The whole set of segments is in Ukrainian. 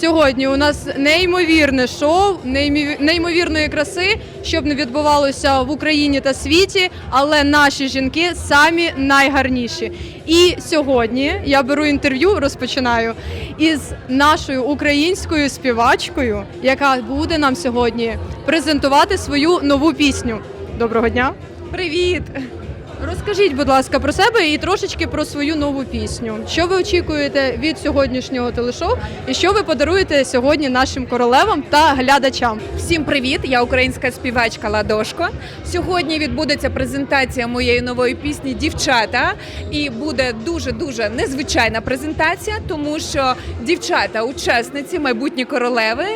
Сьогодні у нас неймовірне шоу, неймові- неймовірної краси, щоб не відбувалося в Україні та світі, але наші жінки самі найгарніші. І сьогодні я беру інтерв'ю, розпочинаю із нашою українською співачкою, яка буде нам сьогодні презентувати свою нову пісню. Доброго дня! Привіт! Розкажіть, будь ласка, про себе і трошечки про свою нову пісню. Що ви очікуєте від сьогоднішнього телешоу, і що ви подаруєте сьогодні нашим королевам та глядачам? Всім привіт! Я українська співачка Ладошко. Сьогодні відбудеться презентація моєї нової пісні Дівчата. І буде дуже дуже незвичайна презентація, тому що дівчата, учасниці, майбутні королеви,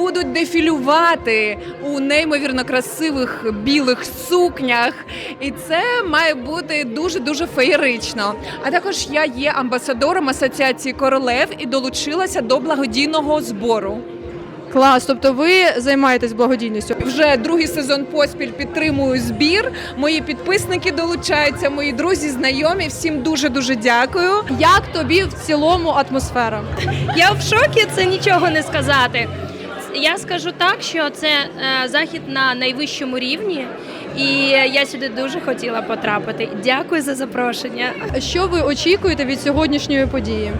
будуть дефілювати у неймовірно красивих білих сукнях. І це має бути дуже дуже феєрично. А також я є амбасадором асоціації королев і долучилася до благодійного збору. Клас, тобто ви займаєтесь благодійністю. Вже другий сезон поспіль підтримую збір. Мої підписники долучаються, мої друзі, знайомі. Всім дуже дуже дякую. Як тобі в цілому атмосфера? Я в шокі, це нічого не сказати. Я скажу так, що це е, захід на найвищому рівні, і я сюди дуже хотіла потрапити. Дякую за запрошення. Що ви очікуєте від сьогоднішньої події?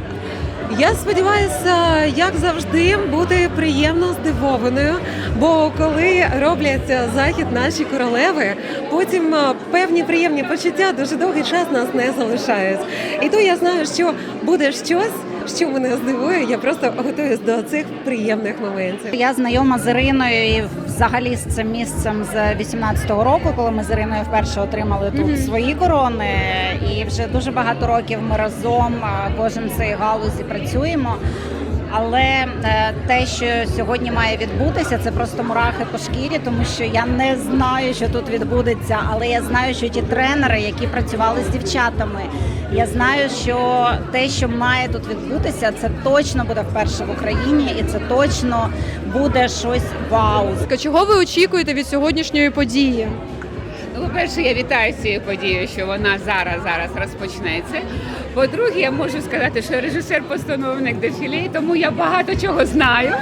Я сподіваюся, як завжди, бути приємно здивованою. Бо коли роблять захід наші королеви, потім певні приємні почуття дуже довгий час нас не залишають. І то я знаю, що буде щось, що мене здивує. Я просто готуюсь до цих приємних моментів. Я знайома з Іриною і взагалі з цим місцем з 18-го року, коли ми з Іриною вперше отримали тут Мгм. свої корони. І вже дуже багато років ми разом, кожен в цій галузі працюємо. Але е, те, що сьогодні має відбутися, це просто мурахи по шкірі, тому що я не знаю, що тут відбудеться. Але я знаю, що ті тренери, які працювали з дівчатами, я знаю, що те, що має тут відбутися, це точно буде вперше в Україні, і це точно буде щось вау. Чого ви очікуєте від сьогоднішньої події? Ну, по-перше, я вітаю з цією подією, що вона зараз зараз розпочнеться. По-друге, я можу сказати, що я режисер-постановник дефіле, тому я багато чого знаю.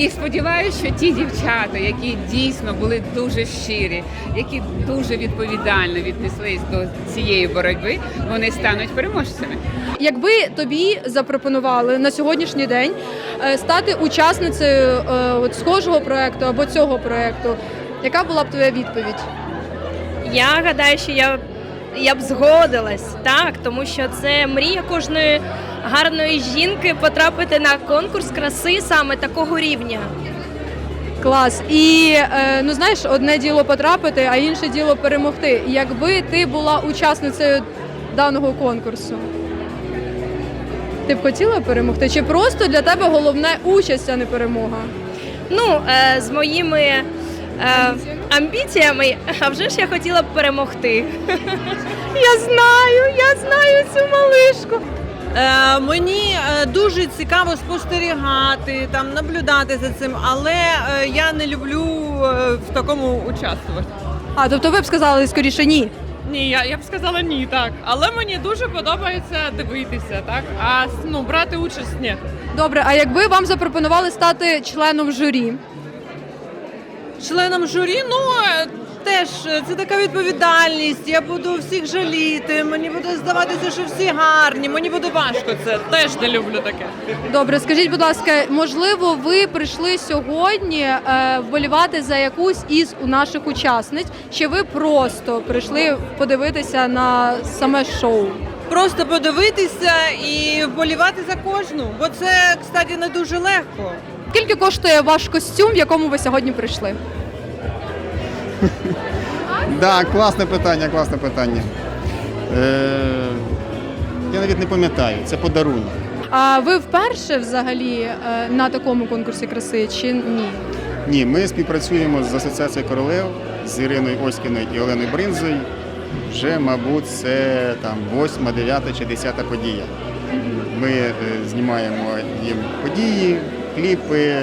І сподіваюся, що ті дівчата, які дійсно були дуже щирі, які дуже відповідально віднеслись до цієї боротьби, вони стануть переможцями. Якби тобі запропонували на сьогоднішній день е, стати учасницею е, от схожого проекту або цього проекту, яка була б твоя відповідь? Я гадаю, що я, я б згодилась, так, тому що це мрія кожної гарної жінки потрапити на конкурс краси саме такого рівня. Клас. І е, ну знаєш, одне діло потрапити, а інше діло перемогти. Якби ти була учасницею даного конкурсу, ти б хотіла перемогти? Чи просто для тебе головне участь, а не перемога? Ну, е, з моїми е, амбіціями, а вже ж я хотіла б перемогти. Я знаю, я знаю цю малишку. Е, мені е, дуже цікаво спостерігати, там наблюдати за цим, але е, я не люблю е, в такому участвувати. А тобто ви б сказали скоріше ні. Ні, я, я б сказала ні, так. Але мені дуже подобається дивитися, так. А ну, брати участь ні. Добре, а якби вам запропонували стати членом журі? Членом журі, ну е, теж е, це така відповідальність. Я буду всіх жаліти. Мені буде здаватися, що всі гарні. Мені буде важко це. Теж не люблю таке. Добре, скажіть, будь ласка, можливо, ви прийшли сьогодні е, вболівати за якусь із у наших учасниць, чи ви просто прийшли подивитися на саме шоу? Просто подивитися і вболівати за кожну, бо це, кстати, не дуже легко. Скільки коштує ваш костюм, в якому ви сьогодні прийшли? Да, класне питання, класне питання. Е, я навіть не пам'ятаю, це подарунок. А ви вперше взагалі е, на такому конкурсі краси чи ні? Ні, ми співпрацюємо з Асоціацією королев з Іриною Оськіною і Оленою Бринзою. Вже, мабуть, це там 8, 9 чи 10 подія. Ми е, знімаємо їм події кліпи,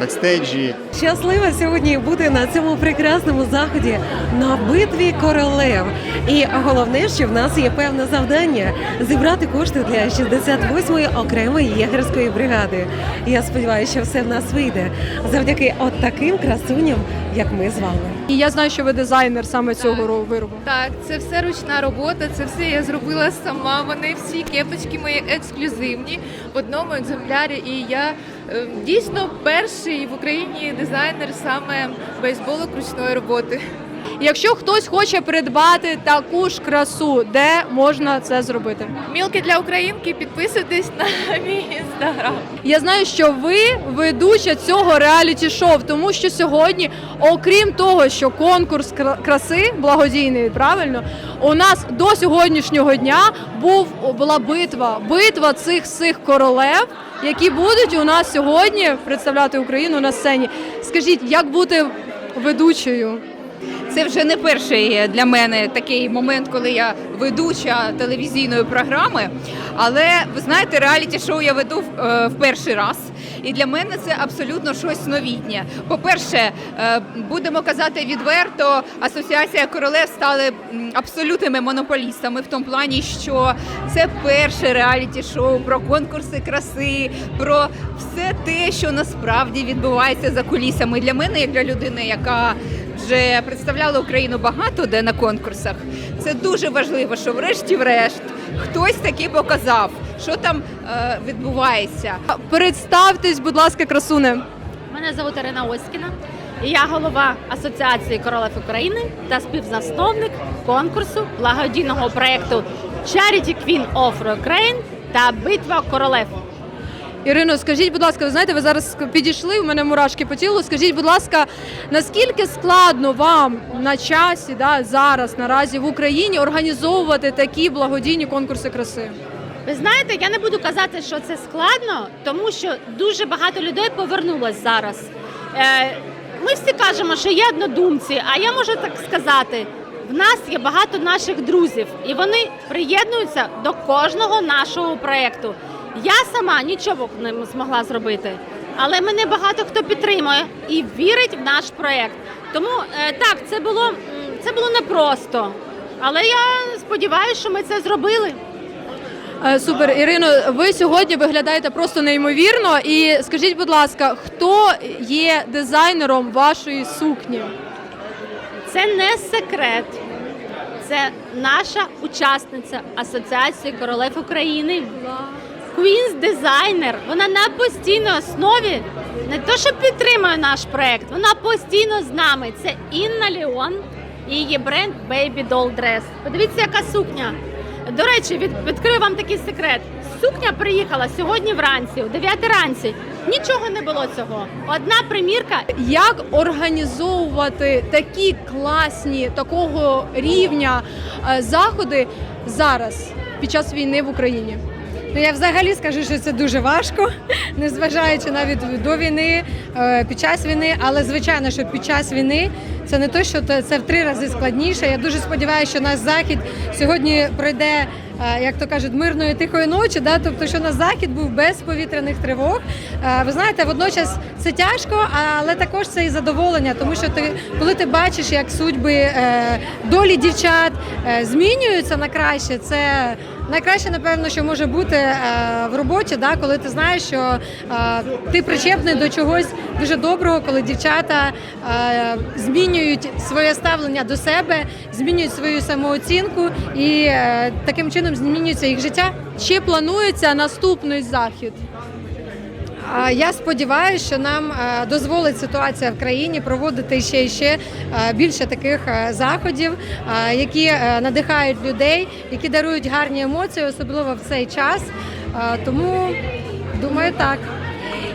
бекстейджі. Щаслива сьогодні бути на цьому прекрасному заході на битві королев. І головне, що в нас є певне завдання зібрати кошти для 68-ї окремої єгерської бригади. Я сподіваюся, що все в нас вийде завдяки от таким красуням, як ми з вами. І я знаю, що ви дизайнер саме цього ро- виробу. Так, це все ручна робота, це все я зробила сама. Вони всі кепочки мої ексклюзивні в одному екземплярі. І я дійсно перший в Україні дизайнер саме бейсболок ручної роботи. Якщо хтось хоче придбати таку ж красу, де можна це зробити? Мілки для українки, підписуйтесь на мій інстаграм. Я знаю, що ви ведуча цього реаліті шоу, тому що сьогодні, окрім того, що конкурс краси благодійний, правильно, у нас до сьогоднішнього дня був була битва, битва цих цих королев, які будуть у нас сьогодні представляти Україну на сцені. Скажіть, як бути ведучою? Це вже не перший для мене такий момент, коли я ведуча телевізійної програми. Але ви знаєте, реаліті-шоу я веду е, в перший раз. І для мене це абсолютно щось новітнє. По-перше, е, будемо казати відверто, асоціація королев стали абсолютними монополістами в тому плані, що це перше реаліті-шоу про конкурси краси, про все те, що насправді відбувається за кулісами. Для мене, як для людини, яка вже представляла Україну багато де на конкурсах. Це дуже важливо, що врешті-врешт хтось таки показав, що там е, відбувається. Представтесь, будь ласка, красуне. Мене звуть Ірина Оськіна. і Я голова Асоціації королев України та співзасновник конкурсу благодійного проєкту Charity Queen of Ukraine та Битва королев. Ірино, скажіть, будь ласка, ви знаєте, ви зараз підійшли, у мене мурашки по тілу. Скажіть, будь ласка, наскільки складно вам на часі, да, зараз, наразі в Україні організовувати такі благодійні конкурси краси? Ви знаєте, я не буду казати, що це складно, тому що дуже багато людей повернулось зараз. Е, Ми всі кажемо, що є однодумці, а я можу так сказати. В нас є багато наших друзів, і вони приєднуються до кожного нашого проєкту. Я сама нічого не змогла зробити, але мене багато хто підтримує і вірить в наш проєкт. Тому е, так, це було, це було непросто. Але я сподіваюся, що ми це зробили. Е, Супер, Ірино, ви сьогодні виглядаєте просто неймовірно. І скажіть, будь ласка, хто є дизайнером вашої сукні? Це не секрет. Це наша учасниця Асоціації королев України. Queen's дизайнер. Вона на постійній основі не то, що підтримує наш проект, вона постійно з нами. Це Інна Леон і її бренд Baby Doll Dress. Подивіться, яка сукня. До речі, від, відкрию вам такий секрет. Сукня приїхала сьогодні вранці, о 9 ранці. Нічого не було цього. Одна примірка Як організовувати такі класні такого рівня е, заходи зараз під час війни в Україні? Ну, я взагалі скажу, що це дуже важко, незважаючи навіть до війни, е, під час війни. Але звичайно, що під час війни це не то, що це в три рази складніше. Я дуже сподіваюся, що наш захід сьогодні пройде. е, Як то кажуть, мирної тихої ночі, да, тобто, що на захід був без повітряних тривог. Е, Ви знаєте, водночас це тяжко, але також це і задоволення, тому що ти, коли ти бачиш, як судьби долі дівчат змінюються на краще, це найкраще, напевно, що може бути е, в роботі, да, коли ти знаєш, що е, ти причепний до чогось дуже доброго, коли дівчата е, змінюють своє ставлення до себе, змінюють свою самооцінку і е, таким чином змінюється їх життя. Чи планується наступний захід? Я сподіваюся, що нам е, дозволить ситуація в країні проводити ще і ще е, більше таких е, заходів, які надихають людей, які дарують гарні емоції, особливо в цей час. Тому думаю, так.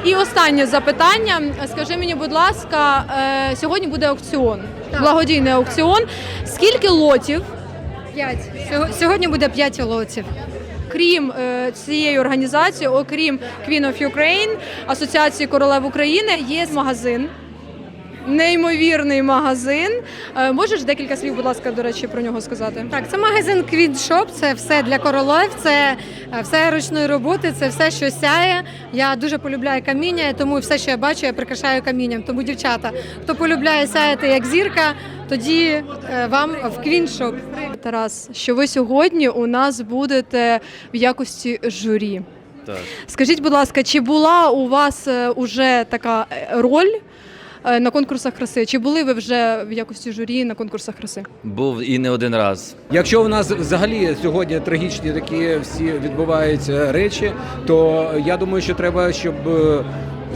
І останнє запитання. Скажи мені, будь ласка, сьогодні буде аукціон, Так. благодійний аукціон. Скільки лотів, П'ять Сього- сьогодні буде п'ять лотів. Крім е, цієї організації, окрім Queen of Ukraine, Асоціації королев України, є магазин? неймовірний магазин. Е, Можеш декілька слів, будь ласка, до речі, про нього сказати? Так, це магазин Shop, це все для королев, це е, все ручної роботи, це все, що сяє. Я дуже полюбляю каміння, тому все, що я бачу, я прикрашаю камінням. Тому, дівчата, хто полюбляє сяяти як зірка, тоді е, вам в Queen Shop. Тарас, що ви сьогодні у нас будете в якості журі. Так. Скажіть, будь ласка, чи була у вас е, уже така е, роль на конкурсах краси? Чи були ви вже в якості журі на конкурсах краси? Був і не один раз. Якщо у нас взагалі сьогодні трагічні такі всі відбуваються речі, то я думаю, що треба, щоб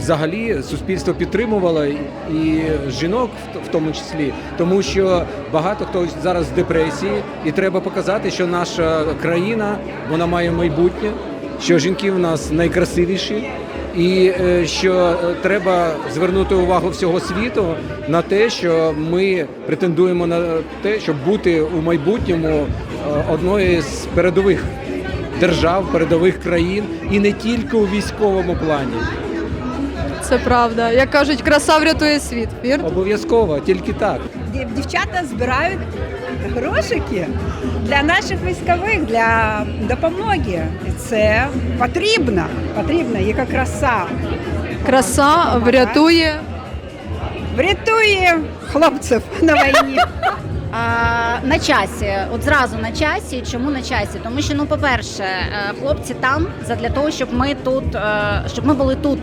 взагалі суспільство підтримувало і- жінок в тому числі, тому що багато хто зараз в депресії, і треба показати, що наша країна вона має майбутнє, що жінки в нас найкрасивіші. І е, що е, треба звернути увагу всього світу на те, що ми претендуємо на те, щоб бути у майбутньому е, одною з передових держав, передових країн, і не тільки у військовому плані. Це правда. Як кажуть, краса врятує світ. Вірно? Обов'язково, тільки так. Дівчата збирають грошики для наших військових, для допомоги. І Це потрібно, потрібно, яка краса. Краса врятує. Врятує хлопців на війні. На часі, от зразу на часі. Чому на часі? Тому що, ну, по-перше, е, хлопці там задля того, щоб ми тут, е, щоб ми були тут.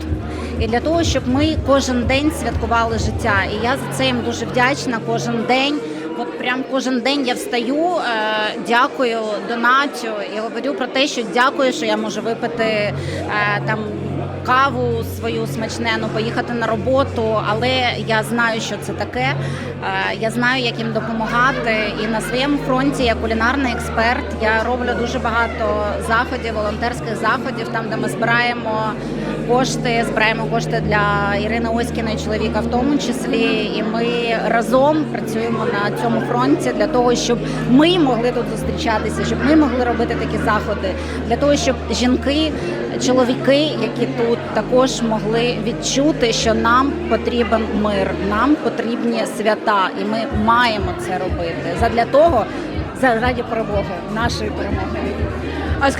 І для того, щоб ми кожен день святкували життя. І я за це їм дуже вдячна. Кожен день, от прям кожен день я встаю, е, дякую, донатю і говорю про те, що дякую, що я можу випити там каву свою смачнену, поїхати на роботу, але я знаю, що це таке. Е, Я знаю, як їм допомагати. І на своєму фронті я кулінарний експерт. Я роблю дуже багато заходів, волонтерських заходів, там де ми збираємо кошти, збираємо кошти для Ірини Оськіної чоловіка, в тому числі. І ми разом працюємо на цьому фронті для того, щоб ми могли тут зустрічатися, щоб ми могли робити такі заходи, для того, щоб жінки, чоловіки, які тут також могли відчути, що нам потрібен мир, нам потрібні свята, і ми маємо це робити. Задля того, заради перемоги, нашої перемоги.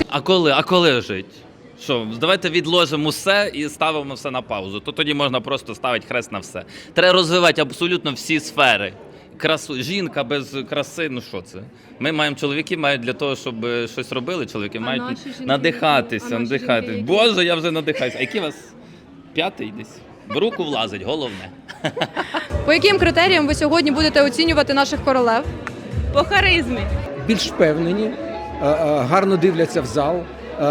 А коли? А коли жить? Що, давайте відложимо все і ставимо все на паузу. То тоді можна просто ставити хрест на все. Треба розвивати абсолютно всі сфери. Красу жінка без краси, ну що це? Ми маємо чоловіки, мають для того, щоб е, щось робили. Чоловіки мають наші жінки надихатися, які? А надихатися. жінки? Боже, я вже надихаюся. А який у вас п'ятий десь? В руку влазить, головне. По яким критеріям ви сьогодні будете оцінювати наших королев? По харизмі. Більш впевнені, е, е, гарно дивляться в зал. Е,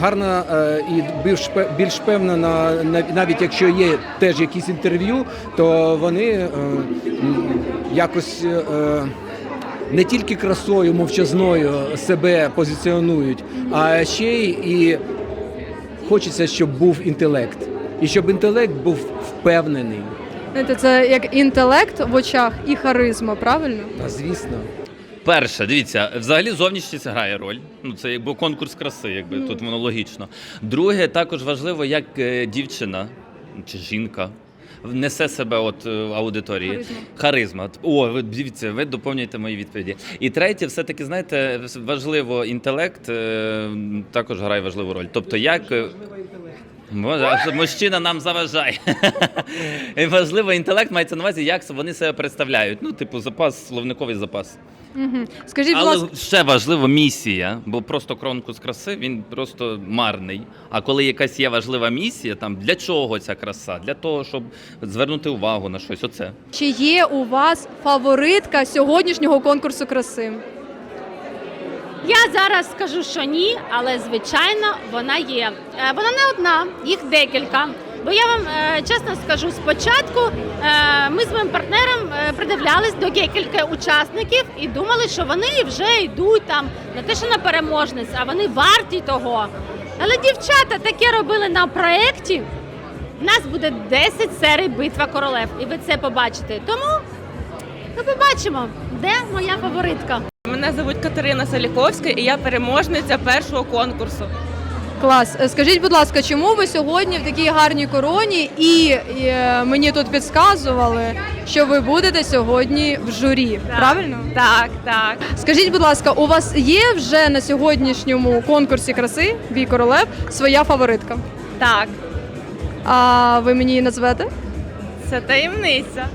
Гарно е, і більш більш певно, на навіть якщо є теж якісь інтерв'ю, то вони е, якось не тільки красою мовчазною себе позиціонують, а ще й і хочеться, щоб був інтелект, і щоб інтелект був впевнений. Знаєте, це як інтелект в очах і харизма, правильно? Та звісно. Перше, дивіться, взагалі зовнішність грає роль. Ну це якби конкурс краси, якби тут воно логічно. Друге, також важливо, як е, дівчина чи жінка несе себе от е, в аудиторії. Харизма. Харизма. О, ви дивіться, ви доповнюєте мої відповіді. І третє, все-таки, знаєте, важливо, інтелект е, також грає важливу роль. Тобто, як. Може, мужчина нам заважає. Важливо, інтелект мається на увазі, як вони себе представляють. Ну, типу, запас, словниковий запас. Угу. Скажіть, будь Але ласка, ще важливо місія, бо просто конкурс краси він просто марний. А коли якась є важлива місія, там для чого ця краса? Для того, щоб звернути увагу на щось. Оце. чи є у вас фаворитка сьогоднішнього конкурсу краси? Я зараз скажу, що ні, але звичайно вона є. Е, Вона не одна, їх декілька. Бо я вам е, чесно скажу, спочатку е, ми з моїм партнером е, придивлялись до декілька учасників і думали, що вони вже йдуть там не те, що на переможниць, а вони варті того. Але дівчата таке робили на проєкті. У нас буде 10 серій битва королев, і ви це побачите. Тому ми побачимо, де моя фаворитка. Мене звуть Катерина Саліковська, і я переможниця першого конкурсу. Клас. Е, Скажіть, будь ласка, чому ви сьогодні в такій гарній короні і, е, мені тут підказували, що ви будете сьогодні в журі? Правильно? Так, так. Скажіть, будь ласка, у вас є вже на сьогоднішньому конкурсі краси Бій королев своя фаворитка? Так, А ви мені її назвете? це таємниця.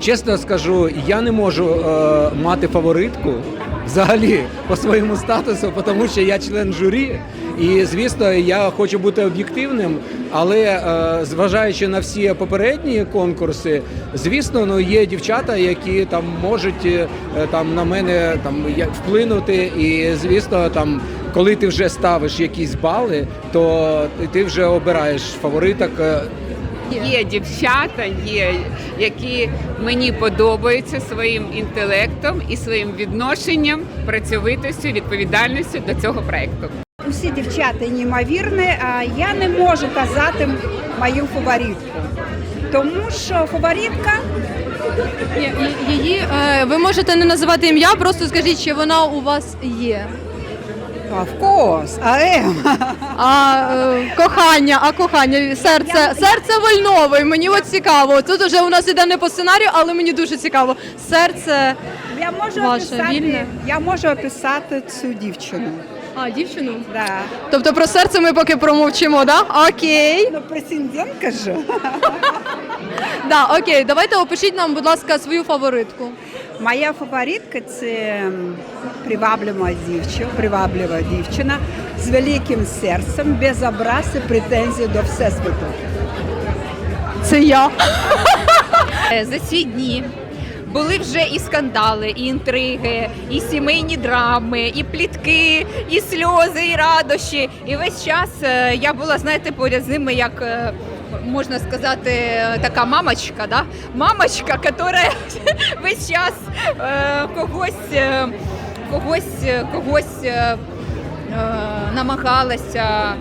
Чесно скажу, я не можу е, мати фаворитку взагалі по своєму статусу, тому що я член журі. І звісно, я хочу бути об'єктивним, але е, зважаючи на всі попередні конкурси, звісно, ну є дівчата, які там можуть е, там на мене там вплинути. І звісно, там коли ти вже ставиш якісь бали, то ти вже обираєш фавориток. Є дівчата, є, які мені подобаються своїм інтелектом і своїм відношенням, працьовитостю, відповідальністю до цього проекту. Усі дівчата неймовірні, а я не можу казати мою фаворитку. Тому що фаворитка її е, ви можете не називати ім'я, просто скажіть, чи вона у вас є. Of course, I am. А е, кохання, а кохання, серце, серце вольнове. Мені от цікаво. Тут уже у нас іде не по сценарію, але мені дуже цікаво. Серце. Я можу Ваше описати, вільне? я можу описати цю дівчину. А, дівчину? Да. Тобто про серце ми поки промовчимо, да? Окей. Ну, претендентка же. Да, окей, давайте опишіть нам, будь ласка, свою фаворитку. Моя фаворитка це приваблива дівчина, приваблива дівчина з великим серцем, без образ і претензій до всесвіту. Це я. Е, За ці дні були вже і скандали, і інтриги, і сімейні драми, і плітки, і сльози, і радощі. І весь час е, я була, знаєте, поряд з ними як. е, Можна сказати, така мамочка, да? мамочка, яка весь час е, когось, когось, когось намагалася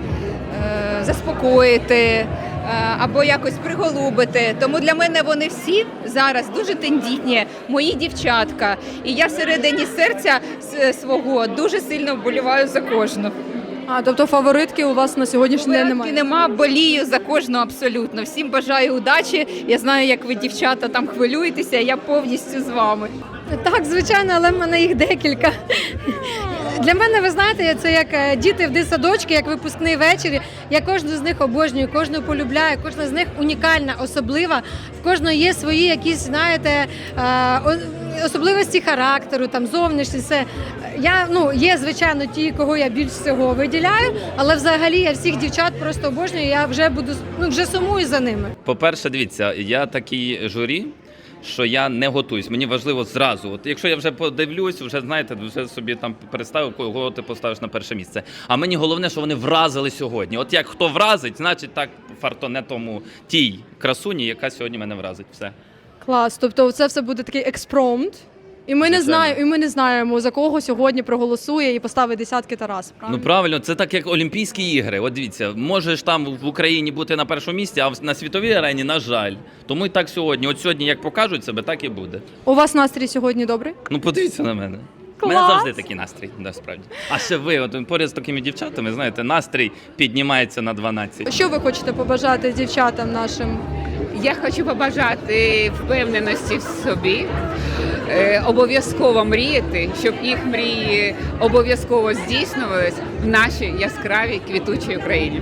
заспокоїти або якось приголубити. Тому для мене вони всі зараз дуже тендітні, мої дівчатка. І я всередині серця свого дуже сильно вболіваю за кожну. А, тобто фаворитки у вас на сьогоднішній день немає? нема, болію за кожну абсолютно. Всім бажаю удачі. Я знаю, як ви, дівчата, там хвилюєтеся. Я повністю з вами. Так, звичайно, але в мене їх декілька. Для мене, ви знаєте, це як е, діти в дитсадочки, як випускний вечір. Я кожну з них обожнюю, кожну полюбляю, кожна з них унікальна, особлива. В кожної є свої якісь, знаєте, е, особливості характеру, там зовнішність. Все. Я ну є звичайно ті, кого я більш всього виділяю, але взагалі я всіх дівчат просто обожнюю. Я вже буду ну вже сумую за ними. По-перше, дивіться, я такий журі, що я не готуюсь. Мені важливо зразу. От якщо я вже подивлюсь, вже знаєте, вже собі там представив, кого ти поставиш на перше місце. А мені головне, що вони вразили сьогодні. От як хто вразить, значить так фартоне тому тій красуні, яка сьогодні мене вразить. Все. Клас. Тобто це все буде такий експромт. І ми не знаємо, і ми не знаємо, за кого сьогодні проголосує і поставить десятки Тарас. Правильно? Ну правильно, це так як Олімпійські ігри. От дивіться, можеш там в Україні бути на першому місці, а в- на світовій арені, на жаль. Тому і так сьогодні. От сьогодні, як покажуть себе, так і буде. У вас настрій сьогодні добрий? Ну подивіться на мене. У мене завжди такий настрій, насправді. А ще ви, от поряд з такими дівчатами, знаєте, настрій піднімається на 12. Що ви хочете побажати дівчатам нашим? Я хочу побажати впевненості в собі, обов'язково мріяти, щоб їх мрії обов'язково здійснювались в нашій яскравій квітучій Україні.